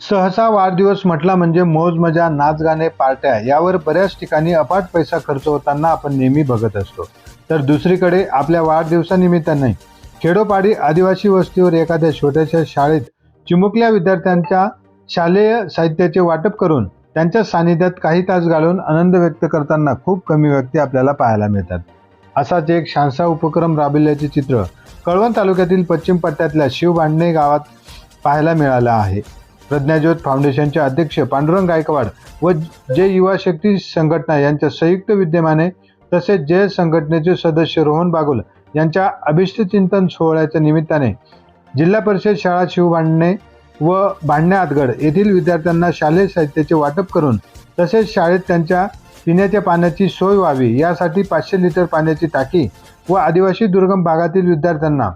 सहसा वाढदिवस म्हटला म्हणजे मौज मजा नाच गाणे पार्ट्या यावर बऱ्याच ठिकाणी अफाट पैसा खर्च होताना आपण नेहमी बघत असतो. तर दुसरीकडे आपल्या वाढदिवसानिमित्ताने खेडोपाडी आदिवासी वस्तीवर एखाद्या छोट्याशा शाळेत चिमुकल्या विद्यार्थ्यांच्या शालेय साहित्याचे वाटप करून त्यांच्या सानिध्यात काही तास घालून आनंद व्यक्त करताना खूप कमी व्यक्ती आपल्याला पाहायला मिळतात. असाच एक छानसा उपक्रम राबविल्याचे चित्र कळवण तालुक्यातील पश्चिम पट्ट्यातल्या शिवबांडणे गावात पाहायला मिळालं आहे. प्रज्ञाज्योत फाउंडेशनचे अध्यक्ष पांडुरंग गायकवाड व जे युवा शक्ती संघटना यांच्या संयुक्त विद्यमाने तसेच जय संघटनेचे सदस्य रोहन बागुल यांच्या अभिष्ट चिंतन सोहळ्याच्या निमित्ताने जिल्हा परिषद शाळा शिवभांडणे व भांडणे आतगड येथील विद्यार्थ्यांना शालेय साहित्याचे वाटप करून तसेच शाळेत त्यांच्या पिण्याच्या पाण्याची सोय व्हावी यासाठी पाचशे लिटर पाण्याची टाकी व आदिवासी दुर्गम भागातील विद्यार्थ्यांना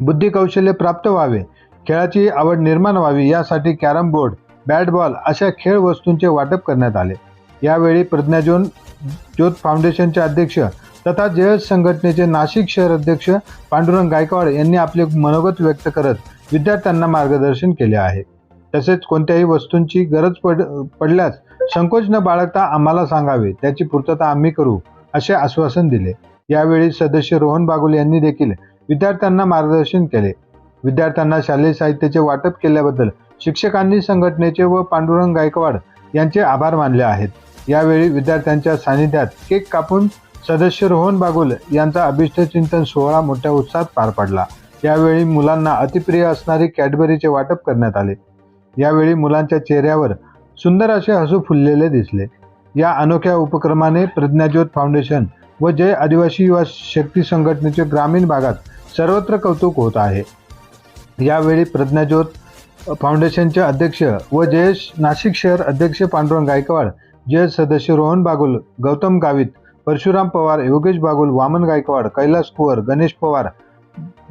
बुद्धी कौशल्य प्राप्त व्हावे खेळाची आवड निर्माण व्हावी यासाठी कॅरम बोर्ड बॅट बॉल अशा खेळ वस्तूंचे वाटप करण्यात आले. यावेळी प्रज्ञाजोन ज्योत फाउंडेशनचे अध्यक्ष तथा जयस संघटनेचे नाशिक शहर अध्यक्ष पांडुरंग गायकवाड यांनी आपले मनोगत व्यक्त करत विद्यार्थ्यांना मार्गदर्शन केले आहे. तसेच कोणत्याही वस्तूंची गरज पड पडल्यास संकोच न बाळगता आम्हाला सांगावे त्याची पूर्तता आम्ही करू असे आश्वासन दिले. यावेळी सदस्य रोहन बागुल यांनी देखील विद्यार्थ्यांना मार्गदर्शन केले. विद्यार्थ्यांना शालेय साहित्याचे वाटप केल्याबद्दल शिक्षकांनी संघटनेचे व पांडुरंग गायकवाड यांचे आभार मानले आहेत. यावेळी विद्यार्थ्यांच्या सानिध्यात केक कापून सदस्य रोहन बागुल यांचा अभिष्ट चिंतन सोहळा मोठ्या उत्साहात पार पडला. यावेळी मुलांना अतिप्रिय असणारी कॅडबरीचे वाटप करण्यात आले. यावेळी मुलांच्या चेहऱ्यावर सुंदर असे हसू फुललेले दिसले. या अनोख्या उपक्रमाने प्रज्ञाज्योत फाउंडेशन व जय आदिवासी युवा शक्ती संघटनेचे ग्रामीण भागात सर्वत्र कौतुक होत आहे. यावेळी प्रज्ञाज्योत फाउंडेशनचे अध्यक्ष व जयेश नाशिक शहर अध्यक्ष पांडुरंग गायकवाड जयेश सदस्य रोहन बागुल गौतम गावित परशुराम पवार योगेश बागुल वामन गायकवाड कैलास कुवर गणेश पवार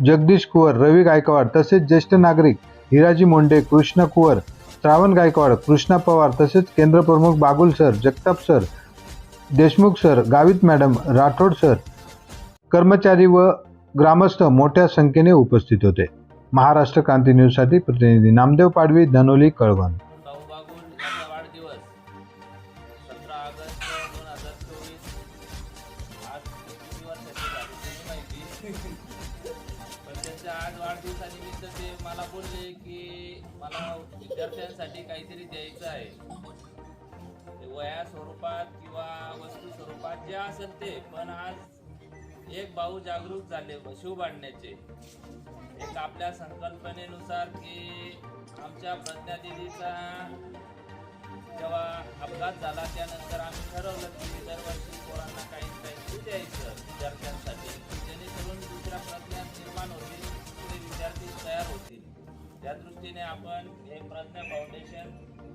जगदीश कुवर रवी गायकवाड तसेच ज्येष्ठ नागरिक हिराजी मोंडे कृष्ण कुवर श्रावण गायकवाड कृष्णा पवार तसेच केंद्रप्रमुख Bagul sir Jagtap sir Deshmukh sir Gavit madam Rathod sir कर्मचारी व ग्रामस्थ मोठ्या संख्येने उपस्थित होते. महाराष्ट्र क्रांती न्यूजसाठी प्रतिनिधी नामदेव पाडवी धनोली कळवण. आज वाढदिवसानिमित्त ते मला बोलले की मला विद्यार्थ्यांसाठी काहीतरी द्यायचं आहे. वया स्वरूपात किंवा वस्तू स्वरूपात जे असेल ते पण आज एक भाऊ जागरूक झाले शिव बांधण्याचे एक आपल्या संकल्पनेनुसार की आमच्या प्रज्ञादेवीचा जेव्हा अपघात झाला त्यानंतर आम्ही ठरवलं की दरवर्षी पोरांना काही काही द्यायचं विद्यार्थ्यांसाठी. जेणेकरून दुसऱ्या प्रज्ञा निर्माण होतील ते विद्यार्थी तयार होतील. त्या दृष्टीने आपण हे प्रज्ञा फाउंडेशन